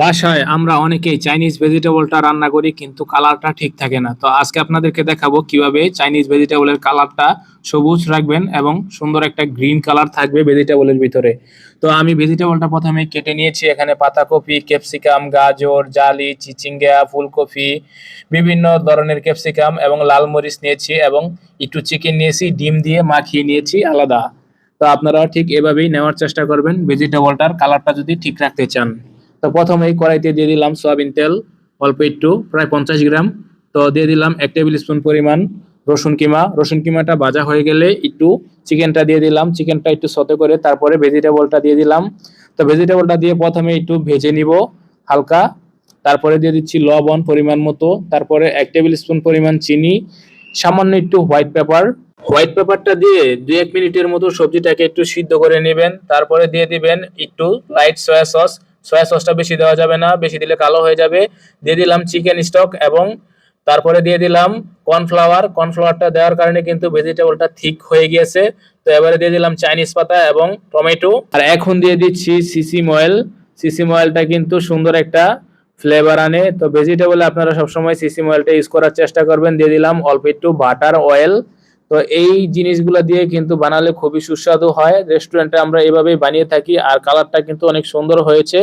বাসায় আমরা অনেকেই চাইনিজ ভেজিটেবলটা রান্না করি, কিন্তু কালারটা ঠিক থাকে না। তো আজকে আপনাদেরকে দেখাবো কীভাবে চাইনিজ ভেজিটেবলের কালারটা সবুজ রাখবেন এবং সুন্দর একটা গ্রিন কালার থাকবে ভেজিটেবলের ভিতরে। তো আমি ভেজিটেবলটা প্রথমে কেটে নিয়েছি। এখানে পাতাকপি ক্যাপসিকাম গাজর, জালি, চিচিঙ্গা, ফুলকপি, বিভিন্ন ধরনের ক্যাপসিকাম এবং লাল মরিচ নিয়েছি এবং একটু চিকেন নিয়েছি, ডিম দিয়ে মাখিয়ে নিয়েছি, আলাদা। তো আপনারা ঠিক এভাবেই নেওয়ার চেষ্টা করবেন ভেজিটেবলটার কালারটা যদি ঠিক রাখতে চান। তো প্রথমেই কড়াইতে দিয়ে দিলাম সয়াবিন তেল, অল্প একটু, প্রায় পঞ্চাশ গ্রাম। তো দিয়ে দিলাম এক টেবিল স্পুন পরিমাণ রসুন কিমা। রসুন কিমাটা ভাজা হয়ে গেলে একটু চিকেনটা দিয়ে দিলাম। চিকেনটা একটু সতে করে তারপরে ভেজিটেবলটা দিয়ে দিলাম। তো ভেজিটেবলটা দিয়ে প্রথমে একটু ভেজে নিব হালকা। তারপরে দিয়ে দিচ্ছি লবণ পরিমাণ মতো। তারপরে এক টেবিল স্পুন পরিমাণ চিনি। সামান্য একটু হোয়াইট পেপার। হোয়াইট পেপারটা দিয়ে দুই এক মিনিটের মতো সবজিটাকে একটু সিদ্ধ করে নেবেন। তারপরে দিয়ে দিবেন একটু লাইট সয়া সস। সয়া সসটা বেশি দেওয়া যাবে না, বেশি দিলে কালো হয়ে যাবে। দিয়ে দিলাম চিকেন স্টক এবং তারপরে দিয়ে দিলাম কর্নফ্লাওয়ার কর্নফ্লাওয়ারটা দেওয়ার কারণে কিন্তু ভেজিটেবলটা ঠিক হয়ে গিয়েছে। তো এবারে দিয়ে দিলাম চাইনিজ পাতা এবং টমেটো। আর এখন দিয়ে দিচ্ছি সিসিম অয়েল সিসিম অয়েলটা কিন্তু সুন্দর একটা ফ্লেভার আনে। তো ভেজিটেবলে আপনারা সবসময় সিসিম অয়েলটা ইউজ করার চেষ্টা করবেন। দিয়ে দিলাম অল্প একটু বাটার অয়েল তো এই জিনিসগুলো দিয়ে কিন্তু বানালে খুবই সুস্বাদু হয়। রেস্টুরেন্টে আমরা এভাবেই বানিয়ে থাকি আর কালারটা কিন্তু অনেক সুন্দর হয়েছে।